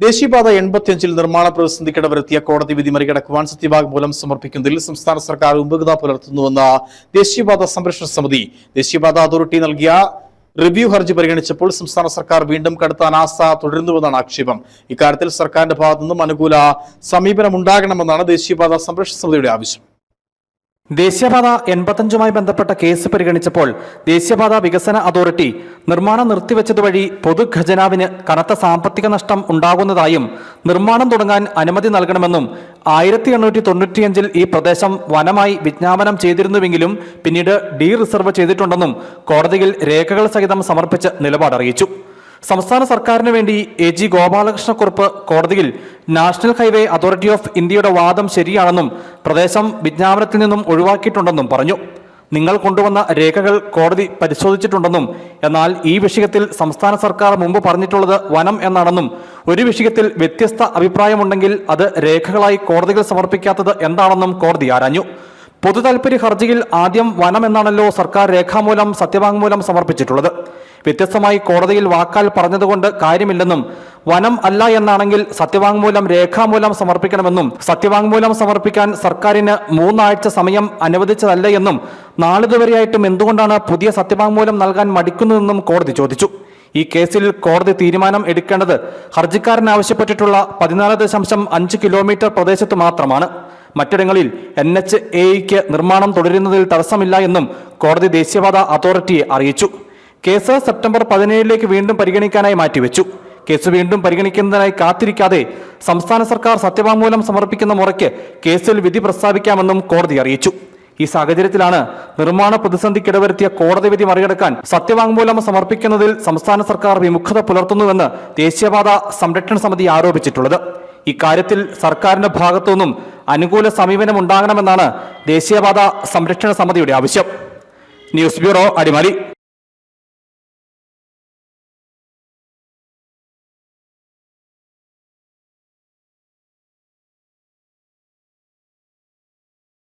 ദേശീയപാത എൺപത്തിയഞ്ചിൽ നിർമ്മാണ പ്രതിസന്ധി കിടവരുത്തിയ കോടതി വിധി മറികടക്കുവാൻ സത്യവാങ്മൂലം സമർപ്പിക്കുന്നതിൽ സംസ്ഥാന സർക്കാർ ഉപകത പുലർത്തുന്നുവെന്ന ദേശീയപാത സംരക്ഷണ സമിതി ദേശീയപാത അതോറിറ്റി നൽകിയ റിവ്യൂ ഹർജി പരിഗണിച്ചപ്പോൾ സംസ്ഥാന സർക്കാർ വീണ്ടും കടുത്ത അനാസ്ഥ തുടരുന്നുവെന്നാണ് ആക്ഷേപം. ഇക്കാര്യത്തിൽ സർക്കാരിന്റെ ഭാഗത്തു നിന്നും അനുകൂല സമീപനം ഉണ്ടാകണമെന്നാണ് ദേശീയപാത സംരക്ഷണ സമിതിയുടെ ആവശ്യം. ദേശീയപാത എൺപത്തഞ്ചുമായി ബന്ധപ്പെട്ട കേസ് പരിഗണിച്ചപ്പോൾ ദേശീയപാത വികസന അതോറിറ്റി നിർമ്മാണം നിർത്തിവെച്ചതുവഴി പൊതുഖജനാവിന് കനത്ത സാമ്പത്തിക നഷ്ടം ഉണ്ടാകുന്നതായും നിർമ്മാണം തുടങ്ങാൻ അനുമതി നൽകണമെന്നും ആയിരത്തി എണ്ണൂറ്റി തൊണ്ണൂറ്റിയഞ്ചിൽ ഈ പ്രദേശം വനമായി വിജ്ഞാപനം ചെയ്തിരുന്നുവെങ്കിലും പിന്നീട് ഡീ റിസർവ് ചെയ്തിട്ടുണ്ടെന്നും കോടതിയിൽ രേഖകൾ സഹിതം സമർപ്പിച്ച് നിലപാടറിയിച്ചു. സംസ്ഥാന സർക്കാരിന് വേണ്ടി എ ജി ഗോപാലകൃഷ്ണക്കുറുപ്പ് കോടതിയിൽ നാഷണൽ ഹൈവേ അതോറിറ്റി ഓഫ് ഇന്ത്യയുടെ വാദം ശരിയാണെന്നും പ്രദേശം വിജ്ഞാപനത്തിൽ നിന്നും ഒഴിവാക്കിയിട്ടുണ്ടെന്നും പറഞ്ഞു. നിങ്ങൾ കൊണ്ടുവന്ന രേഖകൾ കോടതി പരിശോധിച്ചിട്ടുണ്ടെന്നും എന്നാൽ ഈ വിഷയത്തിൽ സംസ്ഥാന സർക്കാർ മുമ്പ് പറഞ്ഞിട്ടുള്ളത് വനം എന്നാണെന്നും ഒരു വിഷയത്തിൽ വ്യത്യസ്ത അഭിപ്രായമുണ്ടെങ്കിൽ അത് രേഖകളായി കോടതികൾ സമർപ്പിക്കാത്തത് എന്താണെന്നും കോടതി ആരാഞ്ഞു. പൊതു താൽപര്യ ഹർജിയിൽ ആദ്യം വനം എന്നാണല്ലോ സർക്കാർ രേഖാമൂലം സത്യവാങ്മൂലം സമർപ്പിച്ചിട്ടുള്ളത്. വ്യത്യസ്തമായി കോടതിയിൽ വാക്കാൽ പറഞ്ഞതുകൊണ്ട് കാര്യമില്ലെന്നും വനം അല്ല എന്നാണെങ്കിൽ സത്യവാങ്മൂലം രേഖാമൂലം സമർപ്പിക്കണമെന്നും സത്യവാങ്മൂലം സമർപ്പിക്കാൻ സർക്കാരിന് മൂന്നാഴ്ച സമയം അനുവദിച്ചതല്ല എന്നും നാളിതുവരെയായിട്ടും എന്തുകൊണ്ടാണ് പുതിയ സത്യവാങ്മൂലം നൽകാൻ മടിക്കുന്നതെന്നും കോടതി ചോദിച്ചു. ഈ കേസിൽ കോടതി തീരുമാനം എടുക്കേണ്ടത് ഹർജിക്കാരൻ ആവശ്യപ്പെട്ടിട്ടുള്ള പതിനാല് ദശാംശം അഞ്ച് കിലോമീറ്റർ പ്രദേശത്ത് മാത്രമാണ്. മറ്റിടങ്ങളിൽ എൻ എച്ച് എയ്ക്ക് നിർമ്മാണം തുടരുന്നതിൽ തടസ്സമില്ല എന്നും കോടതി ദേശീയപാത അതോറിറ്റിയെ അറിയിച്ചു. കേസ് സെപ്റ്റംബർ പതിനേഴിലേക്ക് വീണ്ടും പരിഗണിക്കാനായി മാറ്റിവെച്ചു. കേസ് വീണ്ടും പരിഗണിക്കുന്നതിനായി കാത്തിരിക്കാതെ സംസ്ഥാന സർക്കാർ സത്യവാങ്മൂലം സമർപ്പിക്കുന്ന മുറയ്ക്ക് കേസിൽ വിധി പ്രസ്താവിക്കാമെന്നും കോടതി അറിയിച്ചു. ഈ സാഹചര്യത്തിലാണ് നിർമ്മാണ പ്രതിസന്ധിക്കിടവരുത്തിയ കോടതി വിധി മറികടക്കാൻ സത്യവാങ്മൂലം സമർപ്പിക്കുന്നതിൽ സംസ്ഥാന സർക്കാർ വിമുഖത പുലർത്തുന്നുവെന്ന് ദേശീയപാത സംരക്ഷണ സമിതി ആരോപിച്ചിട്ടുള്ളത്. ഇക്കാര്യത്തിൽ സർക്കാരിന്റെ ഭാഗത്തുനിന്നും അനുകൂല സമീപനം ഉണ്ടാകണമെന്നാണ് ദേശീയപാത സംരക്ഷണ സമിതിയുടെ ആവശ്യം. News bureau Adimali.